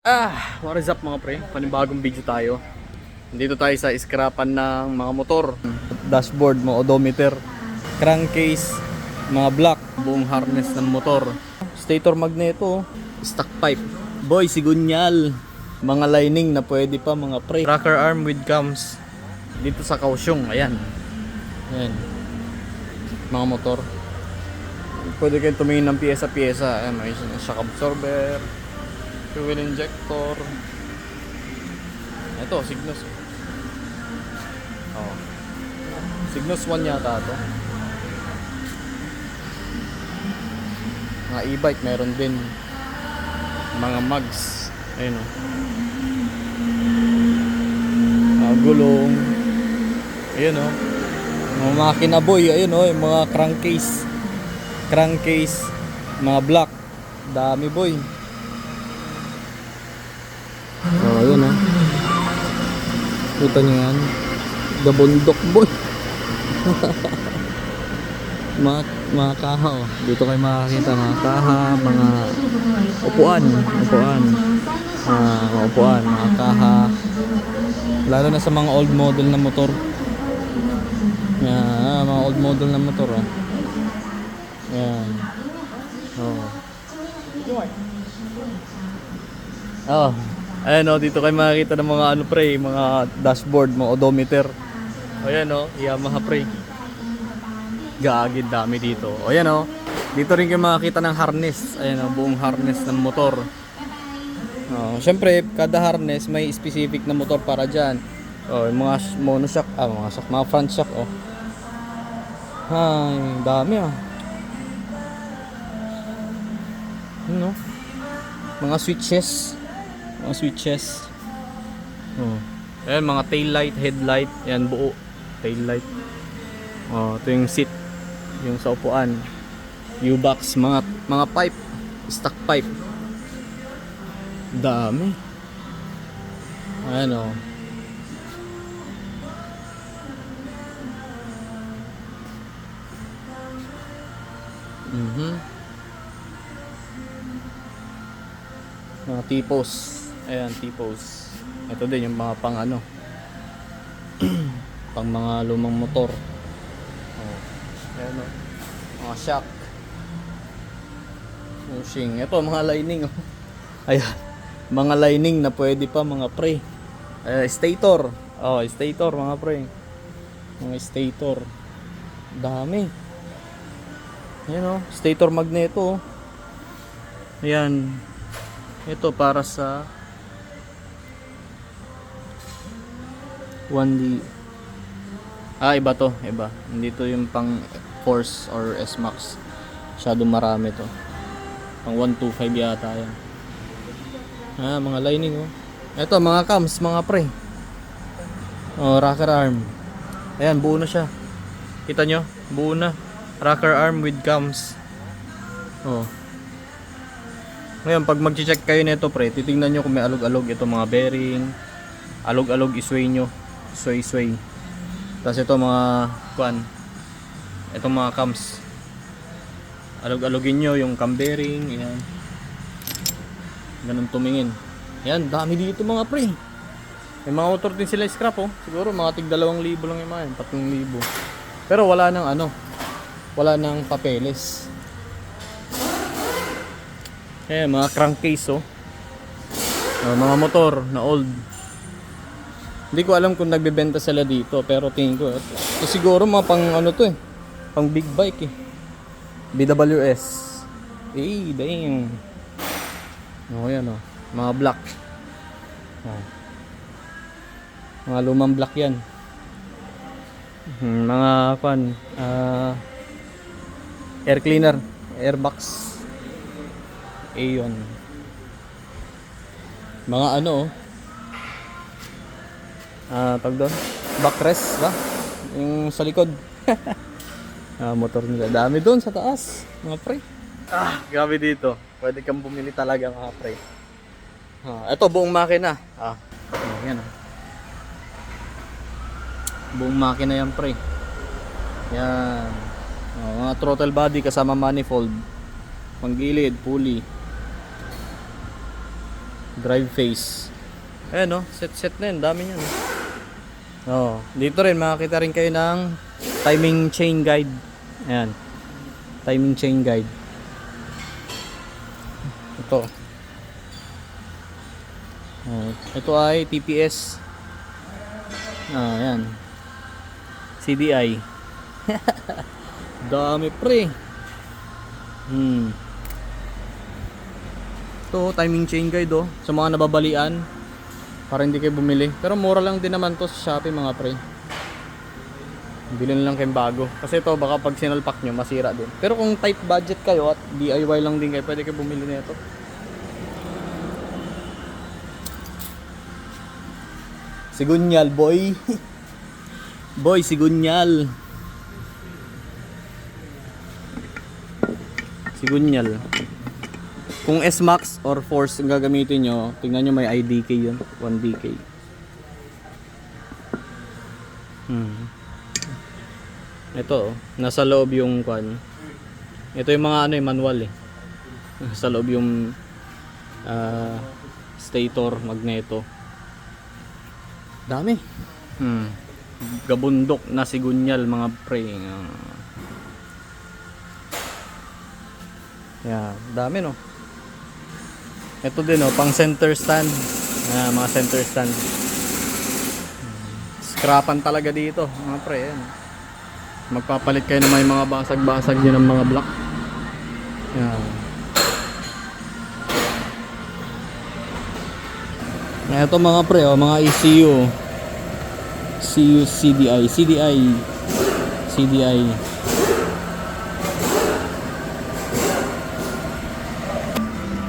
Ah, what is up mga pre? Panibagong video tayo. Dito tayo sa iskrapan ng mga motor. Dashboard mo, odometer, crankcase, mga block, buong harness ng motor. Stator magneto, stock pipe. Boy, sigunyal. Mga lining na pwede pa mga pre. Rocker arm with cams. Dito sa kausyong, ayan. Ayan. Mga motor. Pwede kayong tumingin ng pyesa-pyesa. Ayan, may shock absorber, fuel injector. Ito, Cygnus. Oh. Cygnus 1 yata to. Mga e-bike meron din. Mga mugs. Ayun oh. Mga gulong. Ayun oh. Mga makina boy, ayun oh, yung mga crankcase. Crankcase, mga block. Dami boy. Oh, yun ah. Kita niyo yan. Gabundok boy. mga, mga kaha oh. Dito kayo makakita mga kaha, mga upuan. Upuan. Ah, mga upuan, mga kaha. Lalo na sa mga old model na motor. Yan, ah, mga old model na motor oh. Yan. Oh. Oh. Ayan o, dito kayo makikita ng mga ano pre, mga dashboard, mga odometer. O yan o, Yamaha pre. Gagid dami dito. O yan o, dito rin kayo makikita ng harness. Ayan o, buong harness ng motor. Oh, Siyempre, kada harness may specific na motor para dyan. Oh, yung mga sh- monoshock, ah, mga shock, mga front shock, oh. Ay, dami ah. Ano? Mga switches. Mga switches. Oh. Ayan, mga tail light, headlight. Ayan, buo. Tail light. Oh, ito yung seat. Yung sa upuan. U-box, mga, mga pipe. Stock pipe. Dami. Ayan oh. Mhm. Mga tipos. Ayan, tipos. Ito din yung mga pang ano. pang mga lumang motor. Oh. Ayan o. Mga shock. Bushing. Ito, mga lining. Oh. Ayan. Mga lining na pwede pa mga pre. Eh, stator. Oh, stator mga pre. Mga stator. Dami. Ayan o. Stator magneto. oh. Ayan. Ito para sa 1D. Ah, iba to. Iba. Hindi to yung pang Force or S-Max. Masyado marami to. Pang 125 yata yan. Ah, mga lining oh. Ito, mga cams, mga pre. Oh, rocker arm. Ayan, buo na siya. Kita nyo? Buo na. Rocker arm with cams. Oh. Ngayon, pag mag-check kayo nito pre, titingnan nyo kung may alog-alog ito mga bearing. Alog-alog isway nyo. Sway-sway. Tapos ito mga, kuan, itong mga cams. Alog-alogin nyo yung cam bearing. Yan. Ganun tumingin. Yan, dami dito mga pre. May mga motor din sila scrap oh. Siguro mga tig 2,000 lang yung mga yan, 3,000. Pero wala nang ano, wala nang papeles. Eh, mga crankcase oh. Oh, mga motor na old. Hindi ko alam kung nagbebenta sila dito, pero tingin ko. ito siguro mga pang ano to eh. Pang big bike eh. BWS. Eh, damn. Oh, yan oh. Mga black. Oh. Mga lumang black yan. Hmm, mga pan, ah air cleaner, airbox. Aeon. Mga ano oh. Ah, tag doon. Backrest ba? Yung sa likod. ah, motor nila. Dami doon sa taas, mga pre. Ah, grabe dito. Pwede kang bumili talaga mga pre. Ah, ito buong makina. Ah, oh, yan ah. Buong makina yan pre. Yan. Oh, mga throttle body kasama manifold. Panggilid, pulley. Drive face. Ayan, no? Set-set na yun. Dami niyan. Oh, dito rin makakita rin kayo ng timing chain guide. Ayan. Timing chain guide. Ito. Oh, ito ay TPS. Ah, ayan. CDI. Dami pre. Hmm. Ito, timing chain guide oh. Sa mga nababalian. Para hindi kayo bumili. Pero mura lang din naman to sa Shopee mga pre. Bilhin lang kayong bago. Kasi ito baka pag sinalpak nyo masira din. Pero kung tight budget kayo at DIY lang din kayo, pwede kayo bumili na ito. Sigunyal boy. boy, sigunyal. Sigunyal. Kung S-Max or Force ang gagamitin nyo, tingnan nyo may IDK yun. 1DK. Hmm. Ito, oh, nasa loob yung kwan. Ito yung mga ano, yung manual eh. Nasa loob yung ah, stator, magneto. Dami. Hmm. Gabundok na sigunyal mga pre. Ah. Yeah, dami no. Ito din oh, pang center stand. Ah, mga center stand. Scrapan talaga dito, mga pre. Yan. Magpapalit kayo ng may mga basag-basag din ng mga block. Yan. Ito mga pre, oh, mga ECU. CU CDI, CDI. CDI.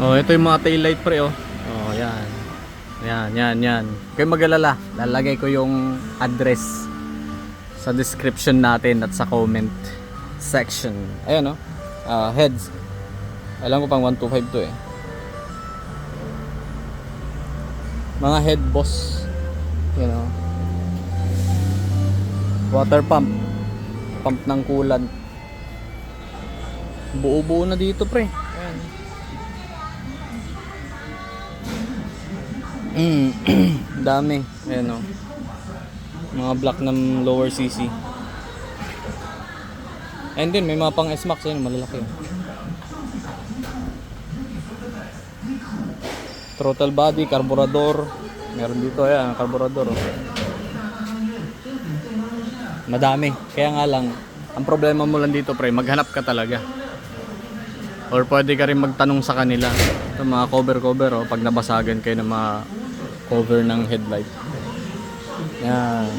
Oh, ito yung mga tail light pre oh. Oh, yan. Yan, yan, yan. Kayo mag-alala. Lalagay ko yung address sa description natin at sa comment section. Ayan oh. Ah, heads. Alam ko pang 125 to eh. Mga head boss. You know. Water pump. Pump ng coolant. Buo-buo na dito pre. Mm, dami. Ayan o. Mga block ng lower CC. And din, may mga pang S-Max yun, malalaki. Throttle body, carburetor. Meron dito, ayan, carburetor. oh. Madami. Kaya nga lang, ang problema mo lang dito, pre, maghanap ka talaga. Or pwede ka rin magtanong sa kanila. Ito mga cover-cover, oh, pag nabasagan kayo ng mga cover ng headlight. Yan.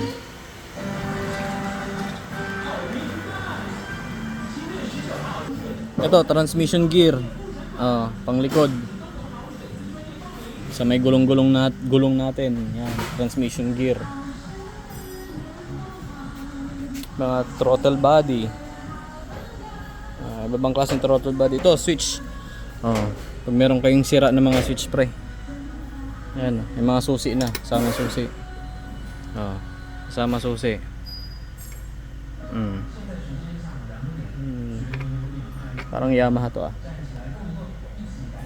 Ito, transmission gear. Oh, panglikod. Sa may gulong-gulong nat gulong natin. Yan, transmission gear. Mga throttle body. Ah, iba bang klaseng throttle body? Ito, switch. Oh, pag meron kayong sira ng mga switch pre. Ayan, may mga susi na. Sama susi. Oh, sama susi. Mm. Hmm. Parang Yamaha to ah.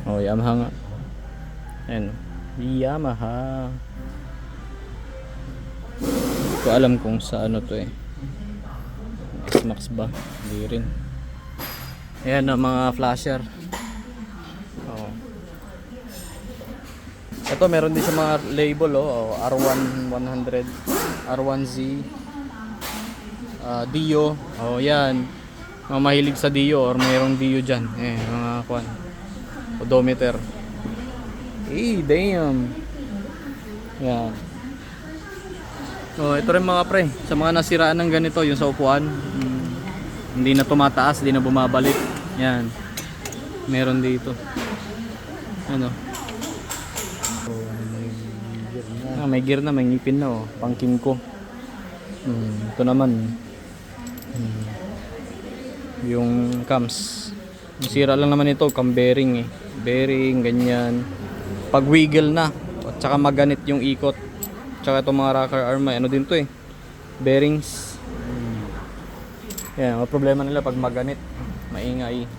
Oh, Yamaha nga. Ayan. Yamaha. Hindi ko alam kung sa ano to eh. S-Max ba? Hindi rin. Ayan ang mga flasher. Oh. Ito meron din siya mga label oh, oh R1 100, R1Z, ah, Dio. Oh, yan. Mga mahilig sa Dio or mayroong Dio diyan. Eh, mga kwan. Odometer. Eh, damn. Yan. Oh, ito rin mga pre, sa mga nasiraan ng ganito, yung sa upuan, mm, hindi na tumataas, hindi na bumabalik. Yan. Meron dito. Ano? Ah, may gear na, may ngipin na oh. Pangkin ko. Hmm, ito naman. Hmm. Yung cams. Sira lang naman ito, cam bearing eh. Bearing, ganyan. Pag wiggle na, at saka maganit yung ikot. Tsaka itong mga rocker arm, ano din to eh. Bearings. Hmm. Yan, ang problema nila pag maganit, maingay.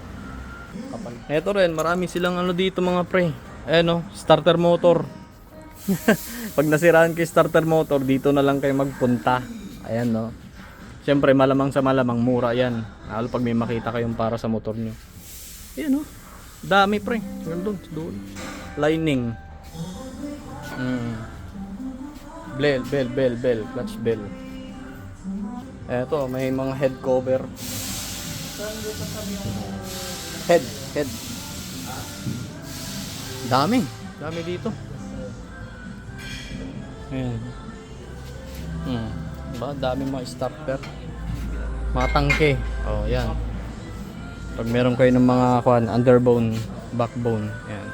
Kapal. Ito rin, marami silang ano dito mga pre. Eh no, starter motor. Pag nasiraan kayo starter motor, dito na lang kayo magpunta. Ayan no. Siyempre, malamang sa malamang, mura yan. Lalo pag may makita kayong para sa motor nyo. Ayan no. Dami pre. Gandun, doon. Lining. Mm. Bell, bell, bell, bell. Clutch bell. Eto, may mga head cover. Head, head. Dami. Dami dito. Ayan. Hmm. Diba? Dami mga starter. Mga tangke. Oh, yan. Pag meron kayo ng mga kwan, underbone, backbone. Yan.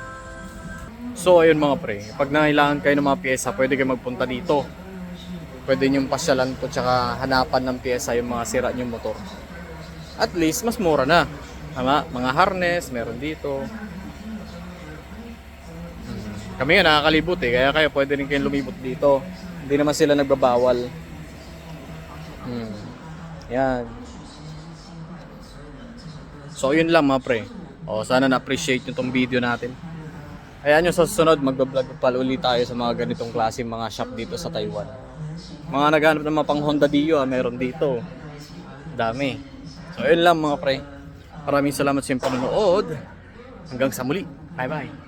So, ayun mga pre. Pag nangailangan kayo ng mga pyesa, pwede kayo magpunta dito. Pwede nyo pasyalan to tsaka hanapan ng pyesa yung mga sira nyong motor. At least, mas mura na. Tama? Mga harness, meron dito. Kami nga nakakalibot eh, kaya kayo pwede rin kayong lumibot dito. Hindi naman sila nagbabawal. Hmm. Yan. So yun lang mga pre. O sana na-appreciate nyo tong video natin. Ayan yung sa susunod, magbablog pa ulit tayo sa mga ganitong klase mga shop dito sa Taiwan. Mga naghanap ng mga pang Honda Dio, ah, meron dito. Dami. So yun lang mga pre. Maraming salamat sa inyong panonood. Hanggang sa muli. Bye bye.